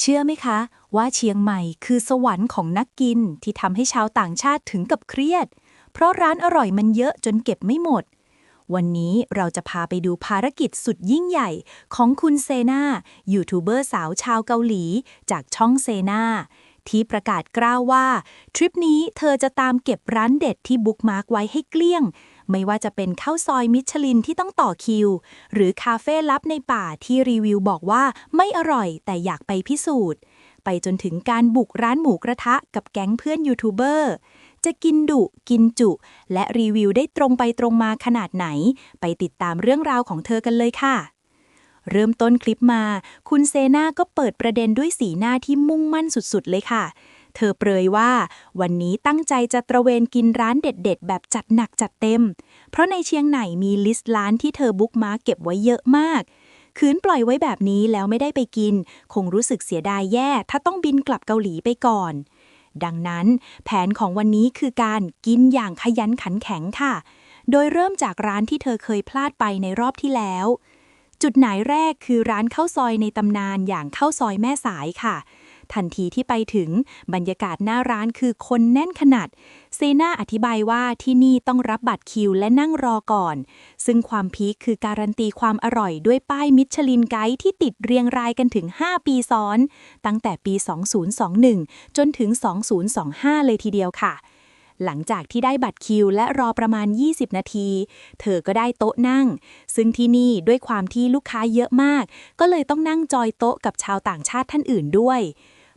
เชื่อไหมคะ ว่าเชียงใหม่คือสวรรค์ของนักกินที่ทำให้ชาวต่างชาติถึงกับเครียด เพราะร้านอร่อยมันเยอะจนเก็บไม่หมด วันนี้เราจะพาไปดูภารกิจสุดยิ่งใหญ่ของคุณเซนายูทูบเบอร์สาวชาวเกาหลี จากช่องเซนาที่ประกาศกล้าวว่า ทริปนี้เธอจะตามเก็บร้านเด็ดที่บุ๊กมาร์กไว้ให้เกลี้ยง ไม่ว่าจะเป็นข้าวซอยมิชลินที่ต้องต่อคิว หรือคาเฟ่ลับในป่าที่รีวิวบอกว่าไม่อร่อยแต่อยากไปพิสูจน์ ไปจนถึงการบุกร้านหมูกระทะกับแก๊งเพื่อนยูทูบเบอร์จะกินดุกินจุ และรีวิวได้ตรงไปตรงมาขนาดไหน ไปติดตามเรื่องราวของเธอกันเลยค่ะ เริ่มต้นคลิปมา คุณเซนาก็เปิดประเด็นด้วยสีหน้าที่มุ่งมั่นสุดๆเลยค่ะ เธอเปรยว่าวันนี้ตั้งใจจะตระเวนกินร้านเด็ดๆ แบบจัดหนักจัดเต็ม เพราะในเชียงใหม่มีลิสต์ร้านที่เธอบุ๊กมาเก็บไว้เยอะมากคืนปล่อยไว้แบบนี้แล้วไม่ได้ไปกิน คงรู้สึกเสียดายแย่ ถ้าต้องบินกลับเกาหลีไปก่อน ดังนั้น แผนของวันนี้คือการกินอย่างขยันขันแข็งค่ะ โดยเริ่มจากร้านที่เธอเคยพลาดไปในรอบที่แล้ว จุดหมายแรกคือร้านข้าวซอยในตำนานอย่างข้าวซอยแม่สายค่ะ ทันทีที่ไปถึงบรรยากาศหน้าร้านคือคนแน่นขนาด เซนาอธิบายว่าที่นี่ต้องรับบัตรคิวและนั่งรอก่อน ซึ่งความพีคคือการันตีความอร่อยด้วยป้ายมิชลินไกด์ที่ติดเรียงรายกันถึง 5 ปีซ้อน ตั้งแต่ปี 2021 จนถึง 2025 เลยทีเดียวค่ะหลังจากที่ได้บัตรคิวและรอประมาณ 20 นาที เธอก็ได้โต๊ะนั่ง ซึ่งที่นี่ด้วยความที่ลูกค้าเยอะมาก ก็เลยต้องนั่งจอยโต๊ะกับชาวต่างชาติท่านอื่นด้วย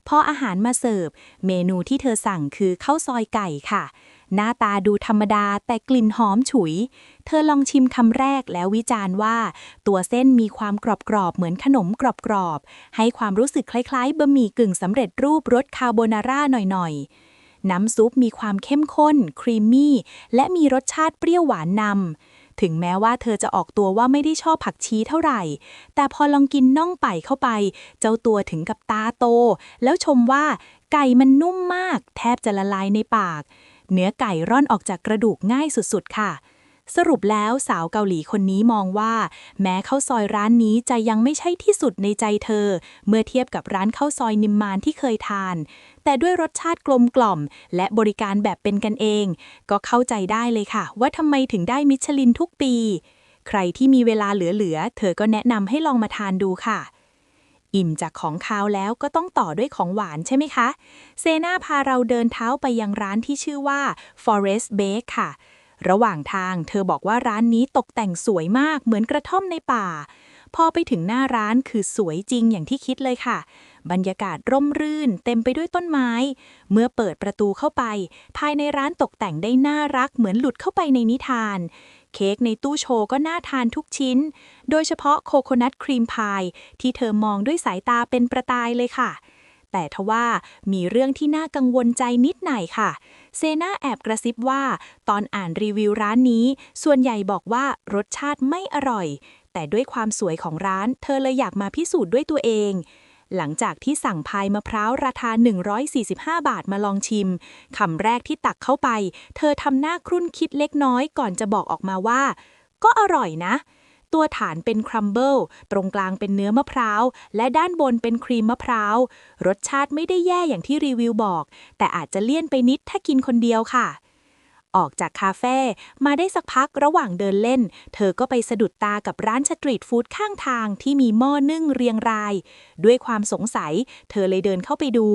พออาหารมาเสิร์ฟ เมนูที่เธอสั่งคือข้าวซอยไก่ค่ะ หน้าตาดูธรรมดาแต่กลิ่นหอมฉุย เธอลองชิมคำแรกแล้ววิจารณ์ว่า ตัวเส้นมีความกรอบๆ เหมือนขนมกรอบๆ ให้ความรู้สึกคล้ายๆบะหมี่กึ่งสำเร็จรูปรสคาโบนาร่าหน่อยๆน้ำซุปมีความเข้มข้น ครีมมี่ และมีรสชาติเปรี้ยวหวานนำ ถึงแม้ว่าเธอจะออกตัวว่าไม่ได้ชอบผักชีเท่าไหร่ แต่พอลองกินน่องไก่เข้าไป เจ้าตัวถึงกับตาโต แล้วชมว่าไก่มันนุ่มมาก แทบจะละลายในปาก เนื้อไก่ร่อนออกจากกระดูกง่ายสุดๆค่ะ สรุปแล้วสาวเกาหลีคนนี้มองว่า แม้ข้าวซอยร้านนี้จะยังไม่ใช่ที่สุดในใจเธอ เมื่อเทียบกับร้านข้าวซอยนิมมานที่เคยทาน แต่ด้วยรสชาติกลมกล่อม และบริการแบบเป็นกันเอง ก็เข้าใจได้เลยค่ะ ว่าทำไมถึงได้มิชลินทุกปี ใครที่มีเวลาเหลือๆเธอก็แนะนำให้ลองมาทานดูค่ะอิ่มจากของคาวแล้วก็ต้องต่อด้วยของหวานใช่ไหมคะ เซนาพาเราเดินเท้าไปยังร้านที่ชื่อว่า Forest Bake ค่ะ ระหว่างทางเธอบอกว่าร้านนี้ตกแต่งสวยมากเหมือนกระท่อมในป่า พอไปถึงหน้าร้านคือสวยจริงอย่างที่คิดเลยค่ะ บรรยากาศร่มรื่นเต็มไปด้วยต้นไม้ เมื่อเปิดประตูเข้าไป ภายในร้านตกแต่งได้น่ารักเหมือนหลุดเข้าไปในนิทาน เค้กในตู้โชว์ก็น่าทานทุกชิ้น โดยเฉพาะโคโคนัทครีมพายที่เธอมองด้วยสายตาเป็นประกายเลยค่ะ แต่ทว่ามีเรื่องที่น่ากังวลใจนิดหน่อยค่ะ เซนาแอบกระซิบว่า ตอนอ่านรีวิวร้านนี้ ส่วนใหญ่บอกว่ารสชาติไม่อร่อย แต่ด้วยความสวยของร้าน เธอเลยอยากมาพิสูจน์ด้วยตัวเองหลังจากที่สั่งพายมะพร้าวราคา 145 บาทมาลองชิม คำแรกที่ตักเข้าไป เธอทำหน้าครุ่นคิดเล็กน้อยก่อนจะบอกออกมาว่า ก็อร่อยนะ ตัวฐานเป็นครัมเบิลตรงกลางเป็นเนื้อมะพร้าว และด้านบนเป็นครีมมะพร้าว รสชาติไม่ได้แย่อย่างที่รีวิวบอก แต่อาจจะเลี่ยนไปนิดถ้ากินคนเดียวค่ะ ออกจากคาเฟ่มาได้สักพักระหว่างเดินเล่น เธอก็ไปสะดุดตากับร้านสตรีทฟู้ดข้างทางที่มีหม้อนึ่งเรียงราย ด้วยความสงสัย เธอเลยเดินเข้าไปดู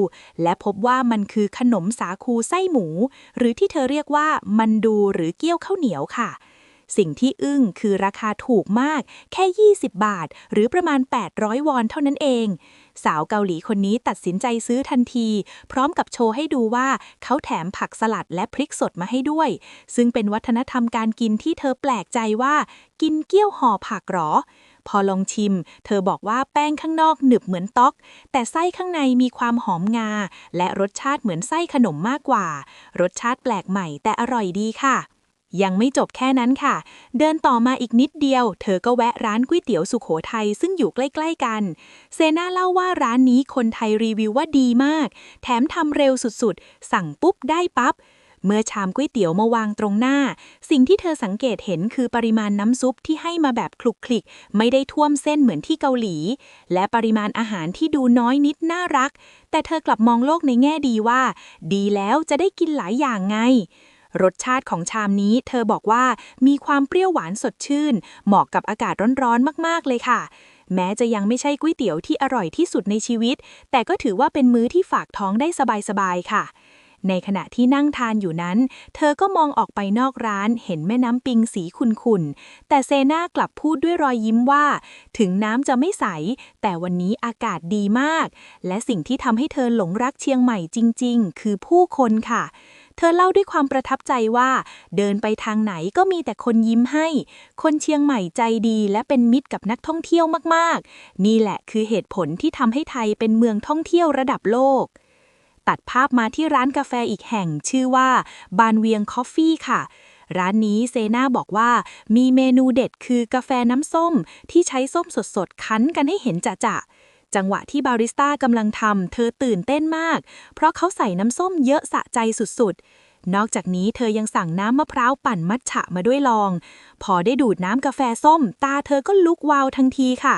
และพบว่ามันคือขนมสาคูไส้หมู หรือที่เธอเรียกว่ามันดูหรือเกี๊ยวข้าวเหนียวค่ะ สิ่งที่อึ้งคือราคาถูกมาก แค่ 20 บาท หรือประมาณ 800 วอนเท่านั้นเอง สาวเกาหลีคนนี้ตัดสินใจซื้อทันที พร้อมกับโชว์ให้ดูว่าเขาแถมผักสลัดและพริกสดมาให้ด้วย ซึ่งเป็นวัฒนธรรมการกินที่เธอแปลกใจว่า กินเกี๊ยวห่อผักหรอพอลองชิม เธอบอกว่าแป้งข้างนอกหนึบเหมือนต๊อก แต่ไส้ข้างในมีความหอมงา และรสชาติเหมือนไส้ขนมมากกว่า รสชาติแปลกใหม่แต่อร่อยดีค่ะ ยังไม่จบแค่นั้นค่ะ เดินต่อมาอีกนิดเดียว เธอก็แวะร้านก๋วยเตี๋ยวสุขโขทัยซึ่งอยู่ใกล้ๆกัน เซนาเล่าว่าร้านนี้คนไทยรีวิวว่าดีมาก แถมทำเร็วสุดๆ สั่งปุ๊บได้ปั๊บ เมื่อชามก๋วยเตี๋ยวมาวางตรงหน้า สิ่งที่เธอสังเกตเห็นคือปริมาณน้ำซุปที่ให้มาแบบคลุกคลิก ไม่ได้ท่วมเส้นเหมือนที่เกาหลี และปริมาณอาหารที่ดูน้อยนิดน่ารัก แต่เธอกลับมองโลกในแง่ดีว่า ดีแล้วจะได้กินหลายอย่างไง รสชาติของชามนี้เธอบอกว่ามีความเปรี้ยวหวานสดชื่น เหมาะกับอากาศร้อนๆมากๆเลยค่ะ แม้จะยังไม่ใช่ก๋วยเตี๋ยวที่อร่อยที่สุดในชีวิต แต่ก็ถือว่าเป็นมื้อที่ฝากท้องได้สบายๆค่ะในขณะที่นั่งทานอยู่นั้น เธอก็มองออกไปนอกร้านเห็นแม่น้ำปิงสีขุ่นๆ แต่เซนากลับพูดด้วยรอยยิ้มว่า ถึงน้ำจะไม่ใส แต่วันนี้อากาศดีมาก และสิ่งที่ทำให้เธอหลงรักเชียงใหม่จริงๆ คือผู้คนค่ะ เธอเล่าด้วยความประทับใจว่า เดินไปทางไหนก็มีแต่คนยิ้มให้ คนเชียงใหม่ใจดีและเป็นมิตรกับนักท่องเที่ยวมากๆ นี่แหละคือเหตุผลที่ทำให้ไทยเป็นเมืองท่องเที่ยวระดับโลกตัดภาพมาที่ร้านกาแฟอีกแห่งชื่อว่าบานเวียงคอฟฟี่ค่ะ ร้านนี้เซนาบอกว่ามีเมนูเด็ดคือกาแฟน้ำส้มที่ใช้ส้มสดๆ คั้นกันให้เห็นจะจะๆ จังหวะที่บาริสต้ากำลังทำเธอตื่นเต้นมาก เพราะเขาใส่น้ำส้มเยอะสะใจสุดๆ นอกจากนี้เธอยังสั่งน้ำมะพร้าวปั่นมัทฉะมาด้วยลอง พอได้ดูดน้ำกาแฟส้ม ตาเธอก็ลุกวาวทันทีค่ะ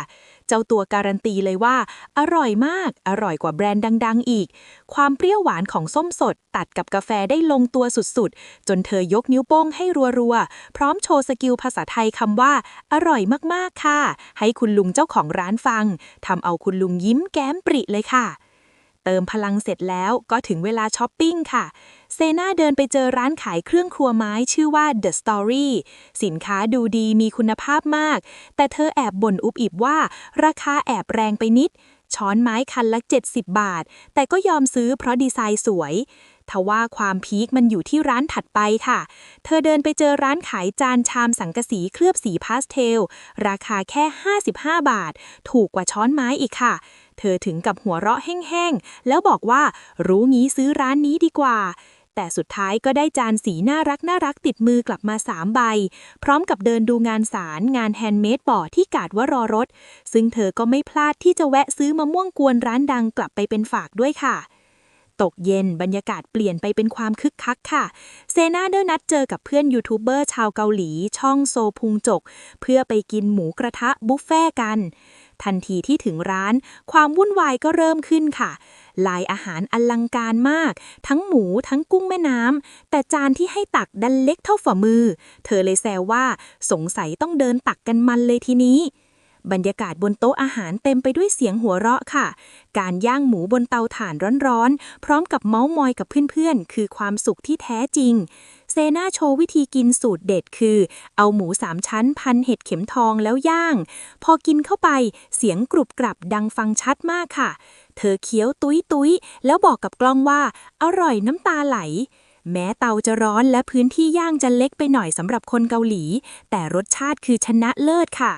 เจ้าตัวการันตีเลยว่า อร่อยมาก อร่อยกว่าแบรนด์ดัง ๆ อีก ความเปรี้ยวหวานของส้มสด ตัดกับกาแฟได้ลงตัวสุด ๆ จนเธอยกนิ้วโป้งให้รัว ๆ พร้อมโชว์สกิลภาษาไทยคำว่า อร่อยมาก ๆ ค่ะ ให้คุณลุงเจ้าของร้านฟังทำเอาคุณลุงยิ้มแก้มปริเลยค่ะ เติมพลังเสร็จแล้วก็ถึงเวลาช้อปปิ้งค่ะ เซนาเดินไปเจอร้านขายเครื่องครัวไม้ชื่อว่า The Story สินค้าดูดีมีคุณภาพมาก แต่เธอแอบบ่นอุบอิบว่า ราคาแอบแรงไปนิด ช้อนไม้คันละ 70 บาท แต่ก็ยอมซื้อเพราะดีไซน์สวยทว่าความพีคมันอยู่ที่ร้านถัดไปค่ะ เธอเดินไปเจอร้านขายจานชามสังกะสีเคลือบสีพาสเทล ราคาแค่ 55 บาท ถูกกว่าช้อนไม้อีกค่ะ เธอถึงกับหัวเราะแห้งๆ แล้วบอกว่ารู้งี้ซื้อร้านนี้ดีกว่า แต่สุดท้ายก็ได้จานสีน่ารักน่ารักติดมือกลับมา3ใบ พร้อมกับเดินดูงานสารงานแฮนด์เมดบอร์ดที่กาดว่ารอรถ ซึ่งเธอก็ไม่พลาดที่จะแวะซื้อมะม่วงกวนร้านดังกลับไปเป็นฝากด้วยค่ะตกเย็นบรรยากาศเปลี่ยนไปเป็นความคึกคักค่ะ เซนาได้นัดเจอกับเพื่อนยูทูบเบอร์ชาวเกาหลี ช่องโซพุงจก เพื่อไปกินหมูกระทะบุฟเฟ่กัน ทันทีที่ถึงร้าน ความวุ่นวายก็เริ่มขึ้นค่ะ ลายอาหารอลังการมาก ทั้งหมูทั้งกุ้งแม่น้ำแต่จานที่ให้ตักดันเล็กเท่าฝ่ามือ เธอเลยแซวว่าสงสัยต้องเดินตักกันมันเลยทีนี้บรรยากาศบนโต๊ะอาหารเต็มไปด้วยเสียงหัวเราะค่ะ การย่างหมูบนเตาถ่านร้อนๆ พร้อมกับเมาส์มอยกับเพื่อนๆ คือความสุขที่แท้จริง เซนาโชว์วิธีกินสูตรเด็ดคือ เอาหมูสามชั้นพันเห็ดเข็มทองแล้วย่าง พอกินเข้าไปเสียงกรุบกรับดังฟังชัดมากค่ะ เธอเคี้ยวตุ้ยตุ้ยแล้วบอกกับกล้องว่า อร่อยน้ำตาไหล แม้เตาจะร้อนและพื้นที่ย่างจะเล็กไปหน่อยสำหรับคนเกาหลี แต่รสชาติคือชนะเลิศค่ะ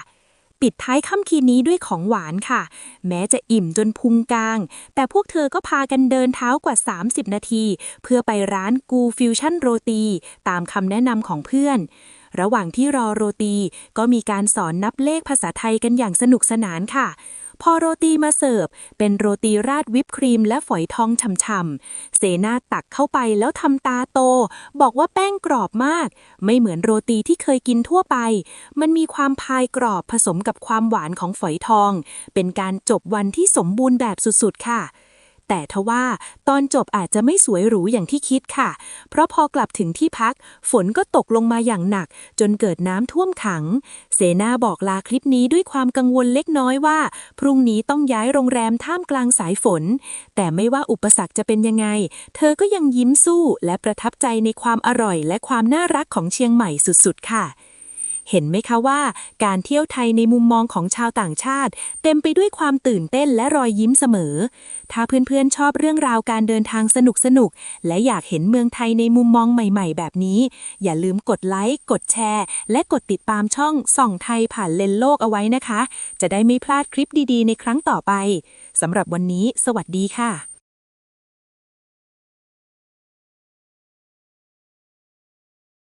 ปิดท้ายค่ำคืนนี้ด้วยของหวานค่ะ แม้จะอิ่มจนพุงกลาง แต่พวกเธอก็พากันเดินเท้ากว่า 30 นาที เพื่อไปร้านกูฟิวชั่นโรตี ตามคำแนะนำของเพื่อน ระหว่างที่รอโรตีก็มีการสอนนับเลขภาษาไทยกันอย่างสนุกสนานค่ะ พอโรตีมาเสิร์ฟ เป็นโรตีราดวิปครีมและฝอยทองช่ำๆเซนาตักเข้าไปแล้วทำตาโต บอกว่าแป้งกรอบมาก ไม่เหมือนโรตีที่เคยกินทั่วไป มันมีความพายกรอบผสมกับความหวานของฝอยทอง เป็นการจบวันที่สมบูรณ์แบบสุดๆค่ะ แต่ทว่าตอนจบอาจจะไม่สวยหรูอย่างที่คิดค่ะ เพราะพอกลับถึงที่พัก ฝนก็ตกลงมาอย่างหนัก จนเกิดน้ำท่วมขัง เสนาบอกลาคลิปนี้ด้วยความกังวลเล็กน้อยว่า พรุ่งนี้ต้องย้ายโรงแรมท่ามกลางสายฝน แต่ไม่ว่าอุปสรรคจะเป็นยังไง เธอก็ยังยิ้มสู้และประทับใจในความอร่อยและความน่ารักของเชียงใหม่สุดๆ ค่ะ เห็นไหมคะว่าการเที่ยวไทยในมุมมองของชาวต่างชาติ เต็มไปด้วยความตื่นเต้นและรอยยิ้มเสมอ ถ้าเพื่อนๆชอบเรื่องราวการเดินทางสนุกๆและอยากเห็นเมืองไทยในมุมมองใหม่ ๆ แบบนี้ อย่าลืมกดไลค์ กดแชร์ และกดติดตามช่องส่องไทยผ่านเลนโลกเอาไว้นะคะ จะได้ไม่พลาดคลิปดีๆ ในครั้งต่อไปสำหรับวันนี้ สวัสดีค่ะ